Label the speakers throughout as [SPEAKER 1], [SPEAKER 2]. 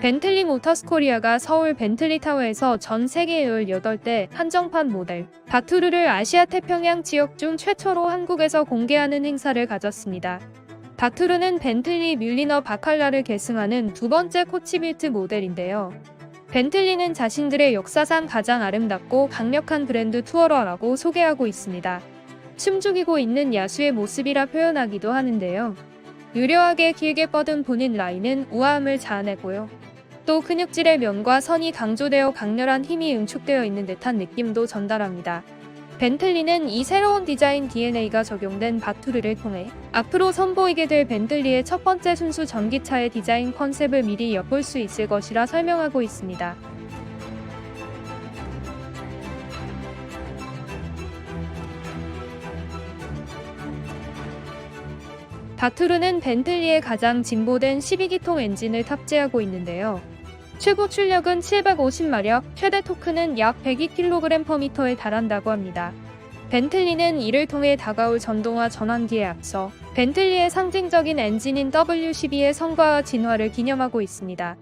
[SPEAKER 1] 벤틀리 모터스 코리아가 서울 벤틀리 타워에서 전 세계 18대 한정판 모델 바투르를 아시아 태평양 지역 중 최초로 한국에서 공개하는 행사를 가졌습니다. 바투르는 벤틀리 뮬리너 바칼라를 계승하는 두 번째 코치빌트 모델인데요. 벤틀리는 자신들의 역사상 가장 아름답고 강력한 브랜드 투어러라고 소개하고 있습니다. 춤죽이고 있는 야수의 모습이라 표현하기도 하는데요. 유려하게 길게 뻗은 본인 라인은 우아함을 자아내고요. 또 근육질의 면과 선이 강조되어 강렬한 힘이 응축되어 있는 듯한 느낌도 전달합니다. 벤틀리는 이 새로운 디자인 DNA가 적용된 바투르를 통해 앞으로 선보이게 될 벤틀리의 첫 번째 순수 전기차의 디자인 컨셉을 미리 엿볼 수 있을 것이라 설명하고 있습니다. 바투르는 벤틀리의 가장 진보된 12기통 엔진을 탑재하고 있는데요. 최고 출력은 750마력, 최대 토크는 약 102kg/m에 달한다고 합니다. 벤틀리는 이를 통해 다가올 전동화 전환기에 앞서 벤틀리의 상징적인 엔진인 W12의 성과와 진화를 기념하고 있습니다.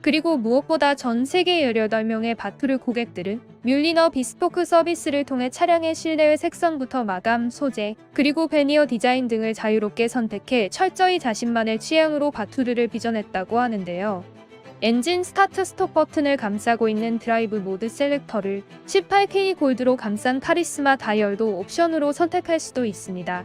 [SPEAKER 1] 그리고 무엇보다 전 세계 18명의 바투르 고객들은 뮬리너 비스포크 서비스를 통해 차량의 실내외 색상부터 마감, 소재, 그리고 베니어 디자인 등을 자유롭게 선택해 철저히 자신만의 취향으로 바투르를 빚어냈다고 하는데요. 엔진 스타트 스톱 버튼을 감싸고 있는 드라이브 모드 셀렉터를 18K 골드로 감싼 카리스마 다이얼도 옵션으로 선택할 수도 있습니다.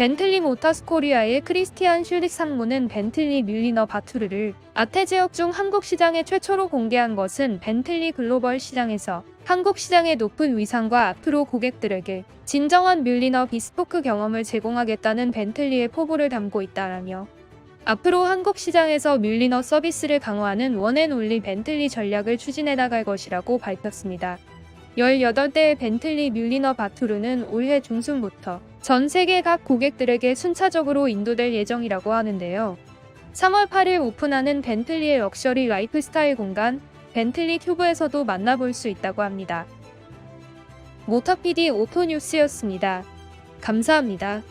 [SPEAKER 1] 벤틀리 모터스 코리아의 크리스티안 슐릭 상무는 벤틀리 뮬리너 바투르를 아태 지역 중 한국 시장에 최초로 공개한 것은 벤틀리 글로벌 시장에서 한국 시장의 높은 위상과 앞으로 고객들에게 진정한 뮬리너 비스포크 경험을 제공하겠다는 벤틀리의 포부를 담고 있다라며 앞으로 한국 시장에서 뮬리너 서비스를 강화하는 원앤올리 벤틀리 전략을 추진해 나갈 것이라고 밝혔습니다. 18대의 벤틀리 뮬리너 바투르는 올해 중순부터 전 세계 각 고객들에게 순차적으로 인도될 예정이라고 하는데요. 3월 8일 오픈하는 벤틀리의 럭셔리 라이프스타일 공간 벤틀리 큐브에서도 만나볼 수 있다고 합니다. 모터PD 오토뉴스였습니다. 감사합니다.